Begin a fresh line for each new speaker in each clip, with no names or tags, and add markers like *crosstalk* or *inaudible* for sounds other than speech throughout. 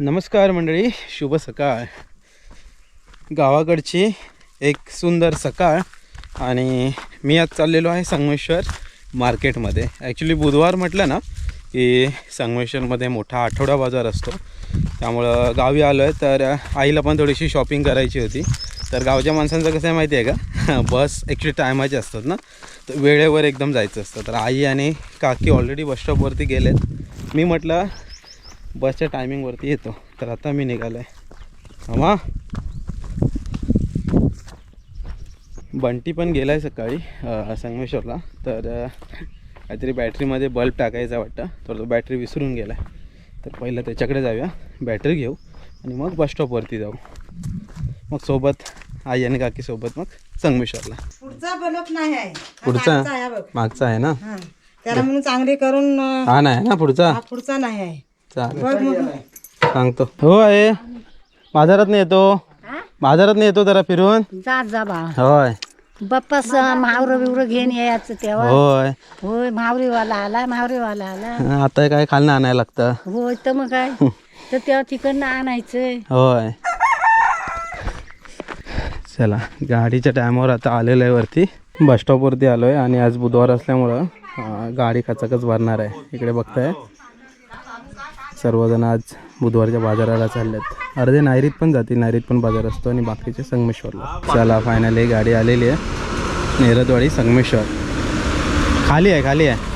नमस्कार मंडळी शुभ सकाळ. गावाकडची एक सुंदर सकाळ आणि मी आज चाललेलो आहे संगमेश्वर मार्केटमध्ये. ॲक्च्युली बुधवार म्हटलं ना की संगमेश्वरमध्ये मोठा आठवडा बाजार असतो. त्यामुळं गावी आलो आहे तर आईला पण थोडीशी शॉपिंग करायची होती. तर गावच्या माणसांचं कसं आहे माहिती आहे का? *laughs* बस ॲक्च्युली टायमाचे असतात ना. तर वेळेवर एकदम जायचं असतं. तर आई आणि काकी ऑलरेडी बसस्टॉपवरती गेलेत. मी म्हटलं बसच्या टायमिंगवरती येतो. तर आता मी निघालो आहे अमा बंटी पण गेला आहे सकाळी संगमेश्वरला. तर काहीतरी बॅटरीमध्ये बल्ब टाकायचा वाटतं. तर तो बॅटरी विसरून गेला आहे तर पहिलं त्याच्याकडे जाऊया. बॅटरी घेऊ आणि मग बस स्टॉपवरती जाऊ. मग सोबत आई आणि काकी सोबत मग संगमेश्वरला.
पुढचा बलप नाही आहे.
पुढचा?
मागचा आहे बघ.
मागचा आहे ना?
हा. त्याला म्हणून चांगले करून
हा नाही ना पुढचा?
हा पुढचा नाही आहे.
चालेल. सांगतो. हो आहे बाजारात नाही येतो. बाजारात नाही येतो जरा फिरून.
जा जा बा.
होय.
बाप्पास महावर बिवर घेऊन यायचं तेव्हा.
होय.
होय महावरीवाला आला महावरीवाला आला.
आता काय खालनं आणायला लागतं.
होय तर मग काय? तर तेव्हा तिकडनं आणायचं
होय. चला गाडीच्या टायमावर आता आलेलो आहे वरती. बस स्टॉपवरती आलो आहे आणि आज बुधवार असल्यामुळं गाडी खचाखच भरणार आहे. इकडे बघताय. सर्वजण आज बुधवारच्या बाजाराला चाललेत. अर्धे नायरीत पण जातील नायरीत पण बाजार असतो आणि बाकीचे संगमेश्वरला. चला फायनली गाडी आलेली आहे. नेरदवाडी संगमेश्वर. खाली आहे खाली आहे.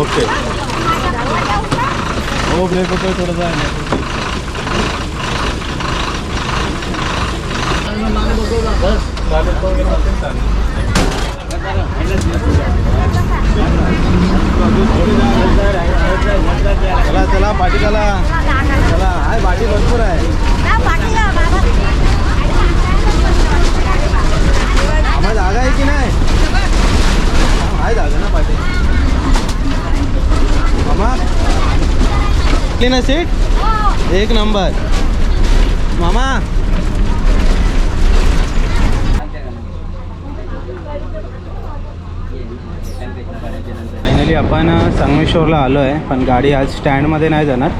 ओके. हो ब्रेक होतोय थोडंसं आहे चला चला पाठी चला. चला आहे पाठी भरपूर आहे. आम्हाला जागा आहे की नाही? आहे जागा ना पाठी. मामा? ना सीट एक नंबर. मामा? फायनली आपण संगमेश्वरला आलो आहे पण गाडी आज स्टँडमध्ये नाही जाणार.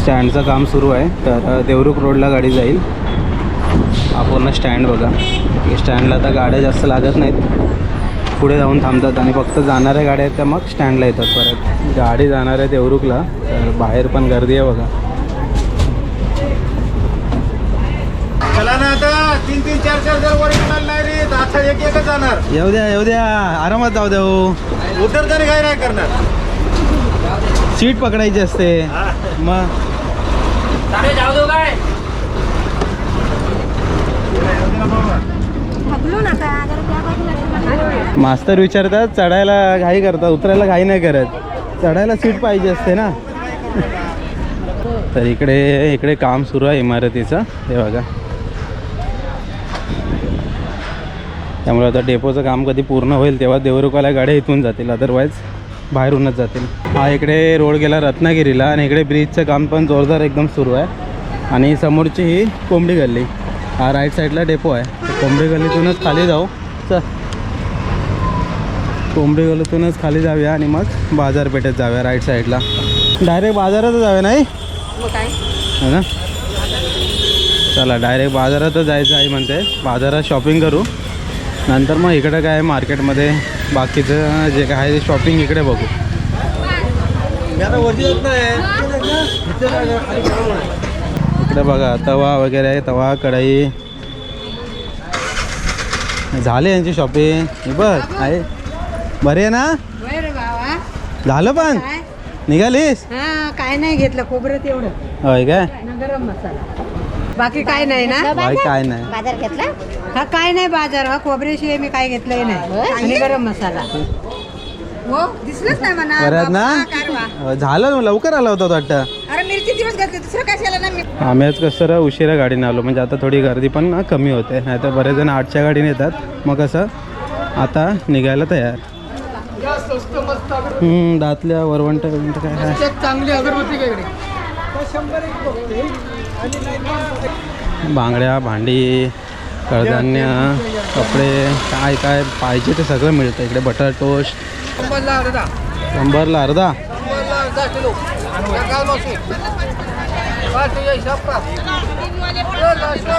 स्टँडचं काम सुरू आहे तर देवरुख रोडला गाडी जाईल. हा पूर्ण स्टँड बघा. स्टँडला आता गाड्या जास्त लागत नाहीत. पुढे जाऊन थांबतात आणि फक्त जाणाऱ्या गाड्या आहेत त्या मग स्टँडला येतात परत. गाडी जाणार आहे देवरुखला तर बाहेर पण गर्दी आहे बघा.
चला ना आता तीन तीन चार चार जर वर नाही रे आता एक एकच जाणार.
येऊ द्या येऊ द्या. आरामात जाऊ द्या हो.
उतरताना काय नाही करणार.
सीट पकडायची असते. मग. मास्तर विचारतात चढायला घाई करतात उतरायला घाई नाही करत. चढायला सीट पाहिजे असते ना. तर इकडे इकडे काम सुरू आहे इमारतीचं. हे बघा. त्यामुळे आता डेपोचं काम कधी पूर्ण होईल तेव्हा देवरुखवाल्या गाड्या इथून जातील अदरवाईज बाहेरूनच जातील. हा इकडे रोड गेला रत्नागिरीला आणि इकडे ब्रिजचं काम पण जोरदार एकदम सुरू आहे. आणि समोरची ही कोंबडी गल्ली. हा राईट साईडला डेपो आहे. कोंबडी गल्लीतूनच खाली जाऊ. चल. कोंबडी गल्लीतूनच खाली जाऊया आणि मग बाजारपेठेत जाऊया राईट साईडला डायरेक्ट बाजारातच जाऊया नाही? हो ना? चला डायरेक्ट बाजारातच जायचं आहे म्हणते. बाजारात शॉपिंग करू. नंतर मग इकडं काय मार्केटमध्ये बाकीचं जे काय आहे ते शॉपिंग इकडे बघू. इकडे बघा तवा वगैरे आहे तवा कढई. झाले यांची शॉपिंग हे बघ आहे. बरे आहे ना? झालं पण? निघालीस?
हा काय नाही घेतलं खोबरं तेवढं.
होय काय?
गरम मसाला. बाकी काय नाही ना?
बाई काय नाही.
बाजार घेतला?
हा काय नाही बाजार हा खोबऱ्याशिवाय मी काय घेतलंय नाही. आणि गरम मसाला. हो दिसलंच नाही म्हणा. काय.
ना? झालं लवकर आला होता तो वाटतं
अरे मिरची दिवस घेतले दुसरं कशाला ना मी?
आम्ही आज कसं जरा उशिरा गाडीने आलो. म्हणजे आता थोडी गर्दी पण ना कमी होते. नाही तर बरेच जण आठच्या गाडीने येतात. मग कसं आता निघायला तयार. हम्म, दातल्या वरवंट काय आहे
चांगली अगरबत्ती काय
बांगड्या भांडी कडधान्य कपडे काय काय पाहिजे ते सगळं मिळतं इकडे. Butter toast. शंभरला अर्धा.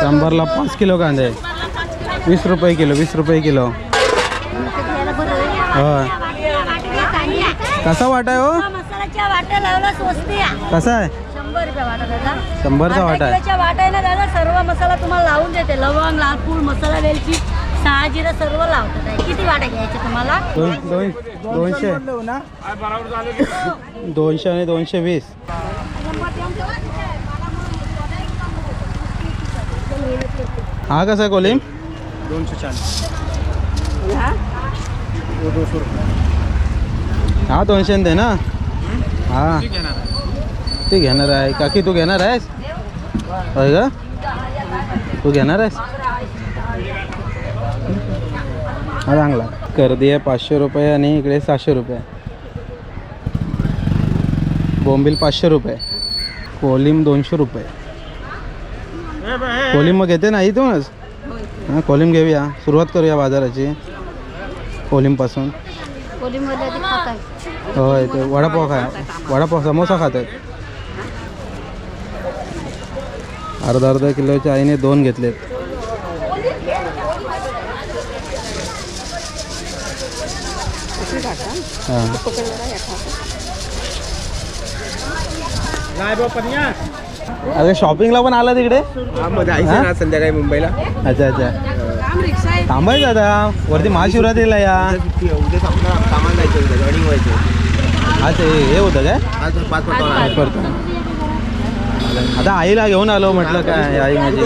शंभरला पाच किलो कांदे. वीस रुपये किलो वीस रुपये किलो. होय. कसा वाटा हो?
वाट्या या
कसा आहे?
रुपये वाटा दादा
शंभरचा वाटा आहे.
किलोच्या वाटा आहे ना दादा सर्व मसाला तुम्हाला लावून देते. लवंग लालपूर मसाला वेलची सहा जिरं सर्व लावतात आहे. किती वाटा घ्यायचे तुम्हाला?
दोन दोन दोनशे. दोनशे आणि दोनशे वीस. हा कसा आहे कोलिम?
दोनशे चाळीस.
हा दोनशे दे ना. हा. ती घेणार आहे? काकी तू घेणार आहेस? होय का? तू घेणार आहेस? हा चांगला. कर्दी आहे पाचशे रुपये आणि इकडे सहाशे रुपये. बोंबील पाचशे रुपये. कोलिम दोनशे रुपये. कोलिम मग घेते ना इथूनच? हां कोलिम घेऊया. सुरुवात करूया बाजाराची. कोलिमपासून होय ते वडापाव खाय वडापाव समोसा खात आहेत अर्धा अर्धा किलोच्या आईने दोन घेतलेत. अरे शॉपिंगला पण आला तिकडे?
संध्याकाळी मुंबईला.
अच्छा अच्छा. थांबायचं आता. वरती महाशिवरात्रीला या.
उद्या सामान जायचं व्हायचं
हा हे होतं काय?
आज पाच
आज करतो आता आईला घेऊन आलो म्हटलं काय आई माझी.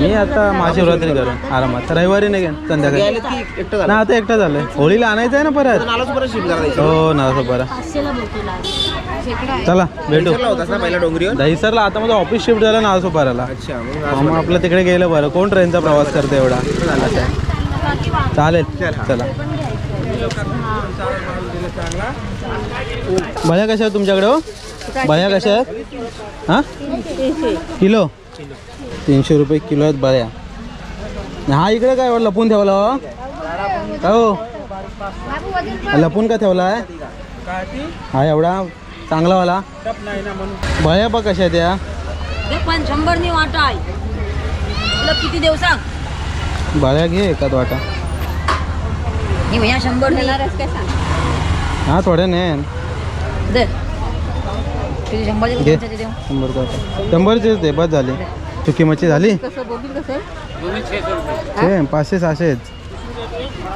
मी आता महाशिवरात्री करू आरामात. रविवारी नाही घेईन संध्याकाळी. ना आता एकटा झालंय. होळीला आणायचं आहे ना परत? हो ना असं बरं चला भेटू. दहीसरला आता माझं ऑफिस शिफ्ट झालं ना सोपाराला
अच्छा मग
आपलं तिकडे गेलं बरं. कोण ट्रेनचा प्रवास करते एवढा. चालेल चला भया कशा तुमच्याकडे हो? भया कशा आहेत? हां? किलो? तीनशे रुपये किलो आहेत बळ्या हा इकडे काय लपून ठेवला हो. काय हो? लपून का ठेवला आहे? हा एवढा चांगलावाला बळ्या बघ कशा आहेत या?
पण शंभरनी वाटा आहे तुला किती देऊ सांग?
बळ्या घे एखाद वाटा.
हे शंभर
हा थोड्या ने
दे. किती शंभरचे
घे.
किती देऊ
शंभर वाटा शंभरचेच दे बस झाली. चुकी मच्छी झाली? ते पाचशे सहाशेच.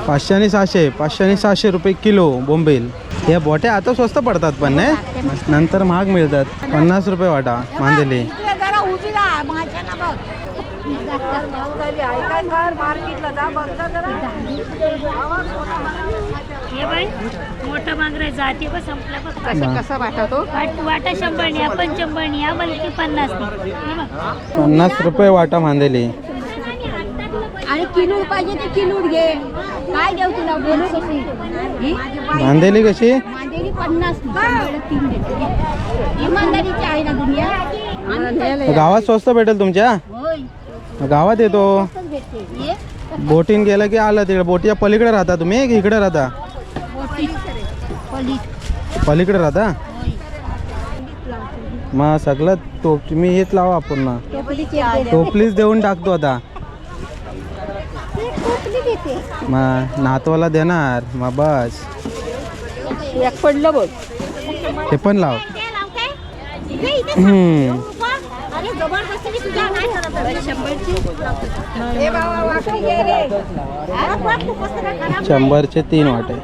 पाचशे आणि सहाशे पाचशे आणि सहाशे रुपये किलो बोंबील. या बोट्या आता स्वस्त पडतात पण नाही? नंतर महाग मिळतात. पन्नास रुपये वाटा मांदेली.
राहा माझ्याला बघ
हे बाई मोठा मांगरा जाती पण संपला बघ.
कसा वाटा तो
वाट वाटा शंभरनी या पंचंबरनी या बलकी पन्नास
पन्नास रुपये वाटा मांदेली.
आणि किलो पाहिजे ते किलो घे. काय देऊ तुला बोलू? कशी?
मांदेली कशी?
मांदेली पन्नास शंभरला तीन देते. घे. इमानदारीची आहे ना दुनिया?
गावात स्वस्त भेटेल तुमच्या? गावात येतो. बोटीन गेलं की आलं तिकडे. बोटीच्या पलीकडे राहता तुम्ही? की इकडे राहता? पलीकडे राहता? मग सगळं तो तुम्ही हेच लावा आपण ना
टोपलीची
देऊन टाकतो आता. मग नातवाला देणार मग बस.
एक पडलं बोल
ते पण लाव.
शंभरचे
तीन वाटे.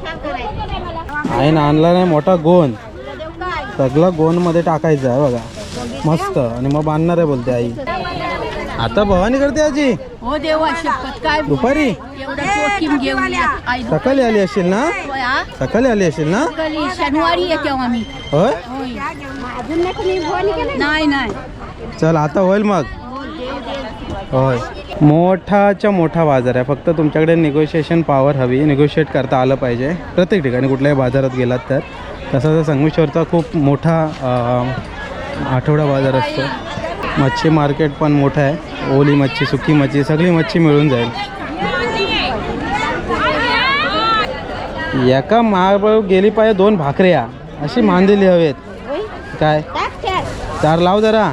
आईनं आणला नाही मोठा गोंद सगळा गोंदमध्ये टाकायचा आहे बघा. मस्त. आणि मग बांधणार आहे बोलते आई. आता भवानी करते आजी?
हो देवा शपथ काय
दुपारी? सकाळी आली असेल ना?
हा?
सकाळी आली असेल ना?
शनिवारी येतो आम्ही.
होय?
होय. नाही नाही
चल आता होईल मग. होय. मोठाच्या मोठा बाजार आहे. फक्त तुमच्याकडे निगोशिएशन पॉवर हवी. निगोशिएट करता आलं पाहिजे. प्रत्येक ठिकाणी कुठल्याही बाजारात गेलात तर. तसा तर संगमेश्वरचा खूप मोठा आठवडा बाजार असतो. मच्छी मार्केट पण मोठं आहे. ओली मच्छी सुकी मच्छी सगळी मच्छी मिळून जाईल. एका माग गेली पाहिजे दोन भाकऱ्या. अशी मांदिली हवेत. काय? चार लाव जरा.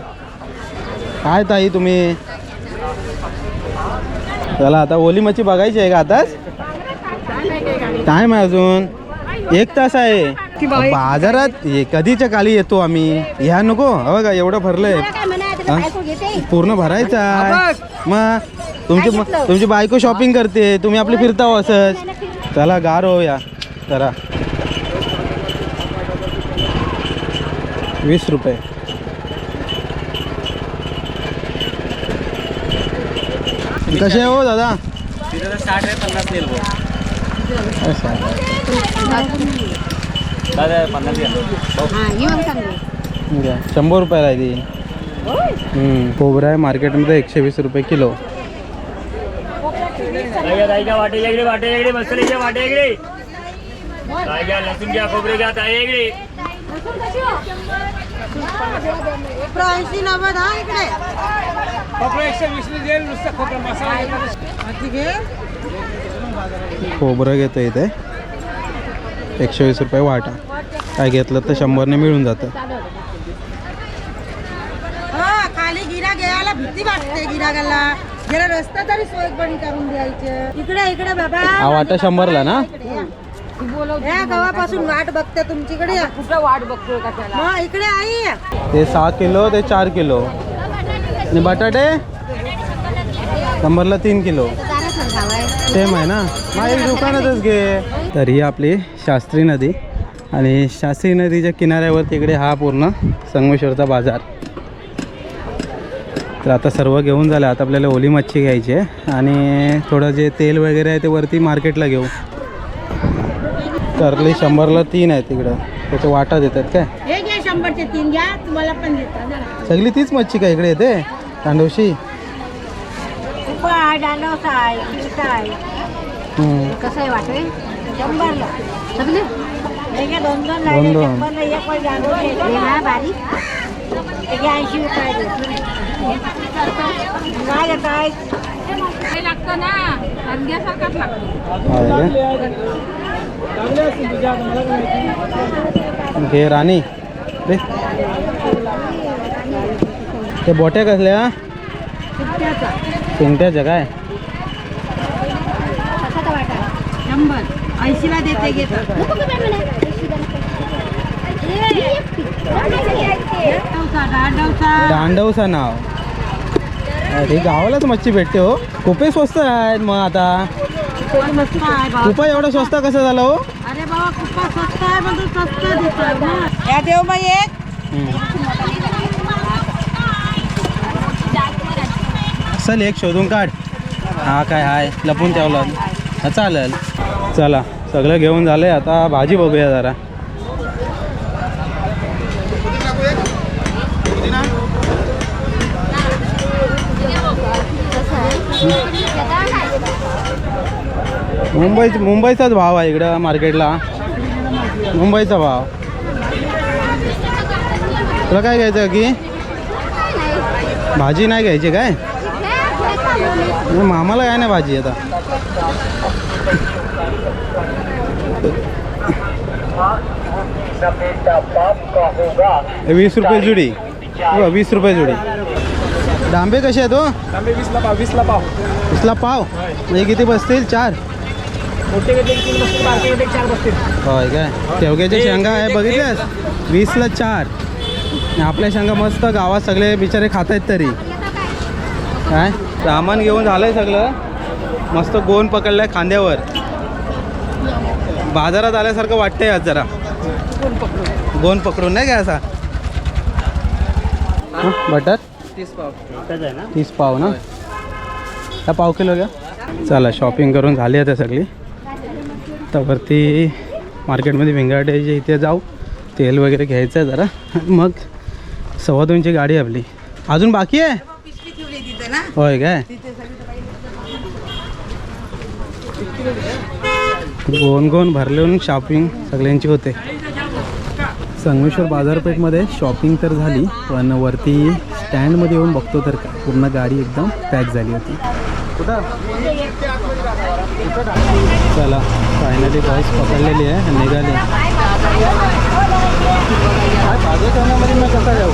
काय ताई तुम्ही? चला आता ओली मच्छी बघायची आहे का आताच टाइम आहे अजून? एक तास आहे. बाजारात कधीच्या काली येतो आम्ही? ह्या नको हो का एवढं भरलंय. पूर्ण भरायचं आहे. मग तुमची तुमची बायको शॉपिंग करते तुम्ही आपली फिरता हो असंच. चला गार हो या चला वीस रुपये. कसे हो दादा?
साठ आहे पन्नास येईल. दादा पन्नास
घ्या शंभर रुपयाला आहे ती. हम्म, खोबरं आहे मार्केटमध्ये एकशे वीस रुपये किलो.
वाटे वाटे वाटे इकडे काय घ्या लसूण घ्या खोबरे घ्या ताई इकडे
ऐंशी नव्वद हा इकडे.
खोबरं घेतो इथे. एकशे वीस रुपये वाटा. काय घेतलं तर शंभरने मिळून जातं.
हा खाली गिरा घ्यायला भीती वाटते गिरागाला जरा रस्ता तरी सोय पण करून द्यायचं. इकडे इकडे बाबा.
हा वाटा शंभरला ना?
या गावापासून वाट बघते तुमच्याकडे कुठं वाट बघतोय का त्याला? इकडे आई.
ते सहा किलो ते चार किलो. आणि बटाटे? शंभरला तीन किलो. सेम आहे ना? एक दुकानातच घे. तर ही आपली शास्त्री नदी. आणि शास्त्री नदीच्या किनाऱ्यावरती इकडे हा पूर्ण संगमेश्वरचा बाजार. तर आता सर्व घेऊन झालं. आता आपल्याला ओली मच्छी घ्यायची आहे. आणि थोडं जे तेल वगैरे आहे ते वरती मार्केटला घेऊ. करली शंभरला तीन आहे तिकडं. त्याचे वाटा देतात काय?
हे घ्या शंभरचे तीन घ्या तुम्हाला पण देतात
सगळी तीच मच्छी का इकडे येते? तांडवशी?
उपाय डांडवसा आहे किरटा आहे.
हम्म.
कसं आहे वाटवे शंभरला. सगळे हे घ्या दोन दोन
दोन
लागले
दोन.
शंभरला एक पण डांडवसा आहे. हे ना बारीक. हे घ्या ऐंशी रुपये देतो. काय घेता
आहे का? घे राणी. रे ते बोट्या कसल्या चिंट्याच्या काय?
शंभर ऐंशीला देते
दांडवसा नाव. अरे गावालाच मच्छी भेटते हो. खूपच स्वस्त आहेत मग आता.
मस्त आहे
खूप एवढं स्वस्त कसं झालं हो?
अरे बाबा खूप स्वस्त आहे म्हणजे स्वस्त दिसत या देव मग एक.
चल एक शोधून काढ. हा काय हाय? लपून ठेवलं. हा चालेल. चला सगळं घेऊन झालंय. आता भाजी बघूया जरा. मुंबई मुंबईचाच भाव आहे इकडं मार्केटला. मुंबईचा भाव. तुला काय घ्यायचं की? भाजी नाही घ्यायची काय? मामाला काय नाही भाजी आता. वीस रुपये जुडी. हो, वीस रुपये जुडी. डांबे कसे आहेत हो?
वीसला पाव वीसला पाव.
वीसला पाव? म्हणजे किती बसतील? चार.
मोठे घेतले की तीन बसतील बारके घेतले की चार बसतील.
होय काय? शेवग्याच्या शेंगा आहे बघितल्यास वीसला चार. आणि आपल्या शेंगा मस्त गावात सगळे बिचारे खात आहेत तरी. काय? सामान घेऊन झालंय सगळं. मस्त गोन पकडलंय खांद्यावर. बाजारात आल्यासारखं वाटतंय आज जरा. गोन पकडून. नाही काय असा? हं, बटर? तीस पाव. ना? हा पाव किलो घ्या. चला शॉपिंग करून झाली आता सगळी. तर वरती मार्केटमध्ये भिंगाड्याच्या इथे जाऊ तेल वगैरे घ्यायचं आहे जरा. मग सव्वा दोनची गाडी आपली. अजून बाकी आहे? होय काय? गोन गोन भरलेून शॉपिंग सगळ्यांची होते. संगमेश्वर बाजारपेठमध्ये शॉपिंग तर झाली पण वरती स्टँडमध्ये येऊन बघतो तर का पूर्ण गाडी एकदम पॅक झाली होती. चला. फायनली पाऊस पकडलेली आहे आणि निघाली काय ताज्या जेवणामध्ये मी कसा जाऊ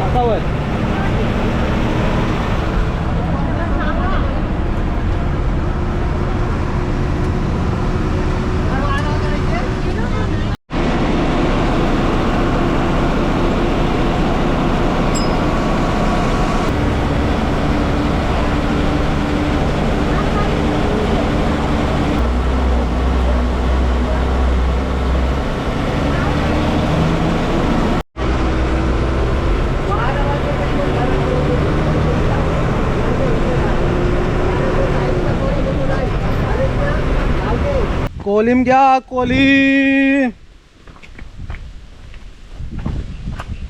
हातावर कोलीम घ्या कोलीम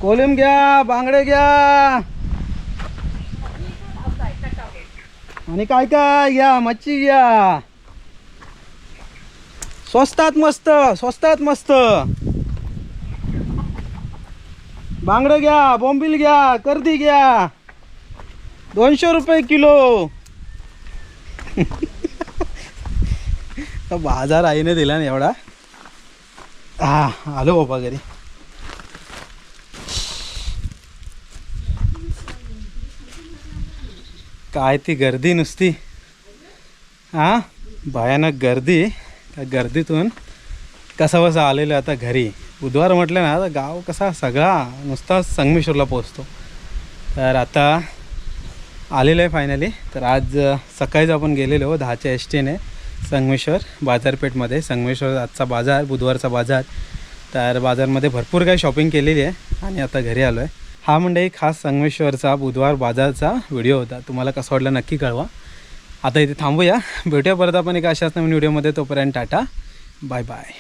कोलीम घ्या बांगडे घ्या आणि काय काय घ्या मच्छी घ्या स्वस्तात मस्त स्वस्तात मस्त। बांगडे घ्या बोंबील घ्या कर्दी घ्या दोनशे रुपये किलो। *laughs* तर बाजार आईने दिला ना एवढा. हा आलो बाबा घरी. काय ती गर्दी नुसती? हा? भयानक गर्दी. त्या गर्दीतून कसा बसा आलेलं आता घरी. बुधवार म्हटलं ना तर गाव कसा सगळा नुसता संगमेश्वरला पोचतो तर आता आलेलं आहे फायनली तर आज सकाळीच आपण गेलेलो दहाच्या एस टीने संगमेश्वर बाजारपेठमध्ये. संगमेश्वर आजचा बाजार बुधवारचा बाजार. तर बाजारमध्ये भरपूर काही शॉपिंग केलेली आहे आणि आता घरी आलो आहे हा म्हणजे खास संगमेश्वरचा बुधवार बाजारचा व्हिडिओ होता. तुम्हाला कसं वाटलं नक्की कळवा. आता इथे थांबूया. भेटूया परत आपण एका अशाच नवीन व्हिडिओमध्ये तोपर्यंत टाटा. Bye bye